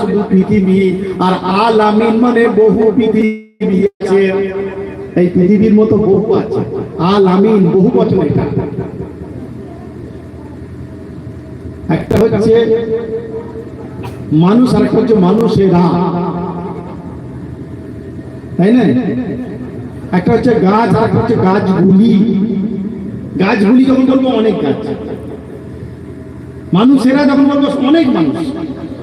শুধু পৃথিবী, আর মানে বহু পৃথিবী আছে। এই পৃথিবীর মতো বহু আছে। বহু বচন এটা। একটা হচ্ছে মানুষ আর একটা হচ্ছে মানুষেরা। তাই না? একটা হচ্ছে গাছ আর একটা হচ্ছে গাছগুলি। গাছগুলি যখন বলব অনেক গাছ। মানুষেরা যখন বলব অনেক মানুষ।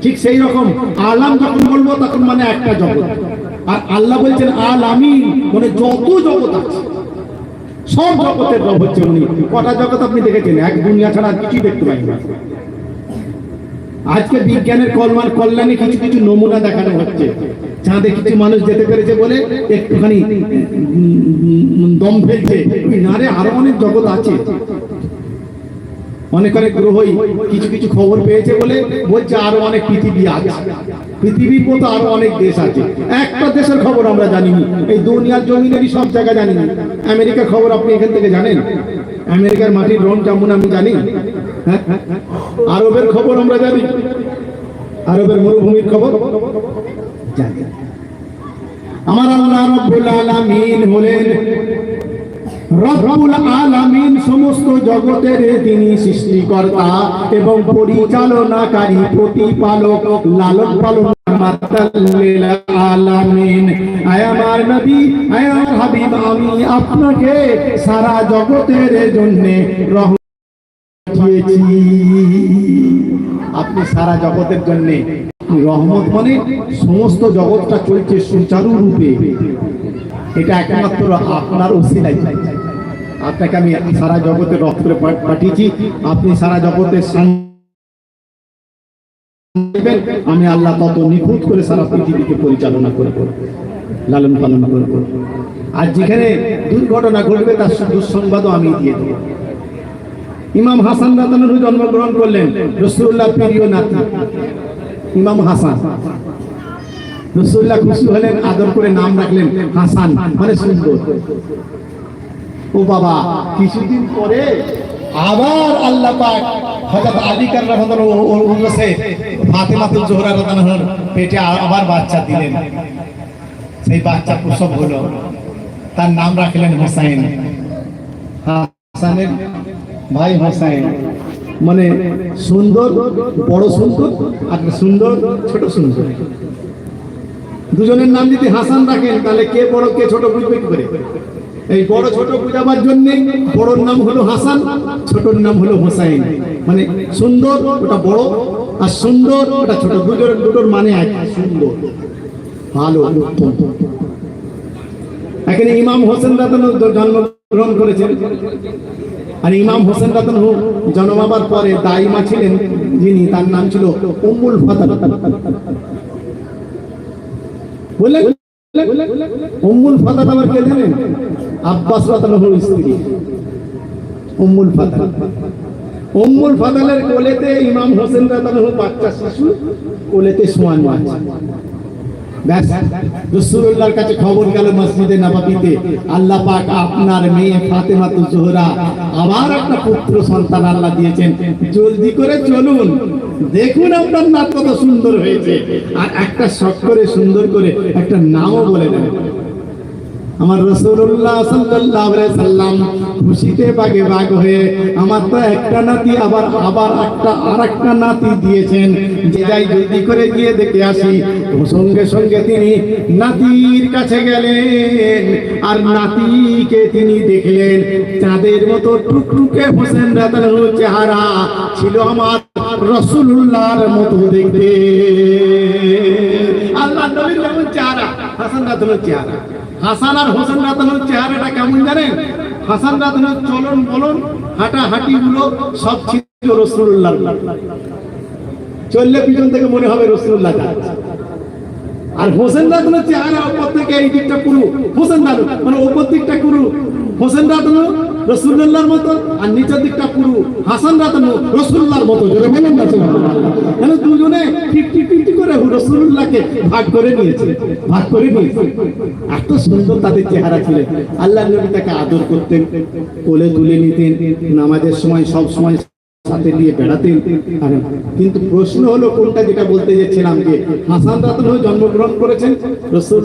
ঠিক সেই রকম আলাম যখন বলব, তখন মানে একটা জগৎ। আর আল্লাহ বলছেন আল আমি মানে যত জগৎ আছে, সব জগতের রব হচ্ছে উনি। কটা জগৎ আপনি দেখেছেন? এক দুনিয়া ছাড়া কিছুই দেখতে পাই না। আজকে বিজ্ঞানের কলমান কল্যাণে কিছু কিছু নমুনা দেখানো হচ্ছে। চাঁদে কিছু মানুষ যেতে পেরেছে বলে একটুখানি দম ফেলছে। না রে আরও অনেক জগৎ আছে। অনেক অনেক গ্রহই কিছু কিছু খবর পেয়েছে বলে বলছে আরও অনেক পৃথিবী আছে। পৃথিবীর মতো আরও অনেক দেশ আছে। একটা দেশের খবর আমরা জানিনি। এই দুনিয়ার জমিনেরই সব জায়গা জানি না আমেরিকার খবর আপনি এখান থেকে জানেন? আমেরিকার মাটির রং কেমন আমি জানি? হ্যাঁ? আরবের খবর আমরা জানি। আরবের মরুভূমির খবর? জানি। আমার আল্লাহ রব্বুল আলামিন হলেন সমস্ত জগতের তিনি সৃষ্টিকর্তা এবং পরিচালনাকারী, প্রতিপালক লালন পালন আমি আপনাকে সারা জগতের জন্য আপনি সারা জগতের জন্য রহমত মানে সমস্ত জগৎটা চলছে সুচারু রূপে এটা একমাত্র আপনার ওসিলাই আপনাকে আমি সারা জগতে রক্ত করে পাঠিয়েছি। আপনি সারা জগতের আমি আল্লাহ তত নিখুঁত করে সারা পৃথিবীকে পরিচালনা করব। লালন পালন করব। আর যেখানে দুর্ঘটনা ঘটবে, তার দুঃসংবাদও আমি দিয়ে দেবো। ইমাম হাসান রাতানুরু জন্মগ্রহণ করলেন রসুল্লাহ প্রিয় নাতি। ইমাম হাসান। রসুল্লাহ খুশি হলেন, আদর করে নাম রাখলেন হাসান। মানে সুন্দর। ও বাবা, কিছুদিন পরে আবার আল্লাহ পাক হযরত আলী কাররা উল্লেসে ফাতেমাতুল জোহরা রাদিয়াল্লাহু পেটে আবার বাচ্চা দিলেন। সেই বাচ্চা প্রসব হলো। তার নাম রাখলেন হোসেন হাসানের ভাই হোসেন মানে সুন্দর, বড় সুন্দর আর সুন্দর, ছোট সুন্দর। দুজনের নাম যদি হাসান রাখেন, তাহলে কে বড়, কে ছোট বুঝবে কি করে? এই বড়, ছোট বুঝাবার জন্য বড়র নাম হলো হাসান, ছোটর নাম হলো হোসাইন। মানে সুন্দর, ওটা বড়, আর সুন্দর, ওটা ছোট। দুটোর দুটোর মানে এক, সুন্দর। ভালো এখানে ইমাম হোসেন রাতন জন্মগ্রহণ করেছেন। আর ইমাম হোসেন রাতন হোক জন্মাবার পরে দাইমা ছিলেন, যিনি, তার নাম ছিল উম্মুল ফাতাহ। বললেন উম্মুল ফাতাহ আবার কে জানেন? আব্বাস রাতানহুর স্ত্রী। উম্মুল ফাতাহ। উম্মুল ফাতালের কোলেতে ইমাম হোসেন রাতানহু বাচ্চা শিশু, কোলেতে সোয়ান আছে রসুল্লাহর কাছে খবর গেল মসজিদে নবাবিতে। আল্লাহ পাক আপনার মেয়ে ফাতেমা তু জোহরা আবার একটা পুত্র সন্তান আল্লাহ দিয়েছেন। জলদি করে চলুন। দেখুন আপনার নাম কত সুন্দর হয়েছে। আর একটা শখ করে সুন্দর করে একটা নামও বলে দেন। আমার রসুল্লাহ সাল্লাম খুশিতে বাগে বাগ হয়ে আমার তো একটা নাতি, আবার আবার একটা আর একটা নাতি দিয়েছেন। যে যাই জলদি করে গিয়ে দেখে আসি সঙ্গে সঙ্গে তিনি নাতির কাছে গেলেন। আর নাতিকে তিনি দেখলেন, চাঁদের মতো টুকটুকে হোসেন রাতানুর চেহারা ছিল আমার রসুল্লাহর মতো দেখতে। আল্লাহ নবীর যেমন চেহারা, হাসান রাতানুর চেহারা। হাসান আর হোসেন রাতানুর চেহারাটা কেমন জানেন? হাসান রাতানুর চলন বলন হাঁটা হাঁটি গুলো সব ছিল রসুল্লাহ চললে পিছন থেকে মনে হবে রসুল্লাহ আর হোসেন রাতানুর চেহারা ওপর থেকে এই দিকটা পুরু হোসেন রাতু মানে ওপর দিকটা পুরু হোসেন রাতানু রসুল্লাহর মতো, আর নিচের দিকটা পুরু হাসান রাতানু রসুল্লাহর মতো জোরে বলুন না মানে দুজনে ফিফটি রসুল্লাহকে ভাগ করে নিয়েছে। ভাগ করে নিয়েছে। এত সুন্দর তাদের চেহারা ছিলেন আল্লাহ নবী তাকে আদর করতেন, কোলে তুলে নিতেন, নামাজের সময় সব সময় সাথে নিয়ে বেড়াতেন। কিন্তু প্রশ্ন হলো কোনটা, যেটা বলতে যাচ্ছিলাম যে হাসান রাতুল জন্মগ্রহণ করেছেন? রসুল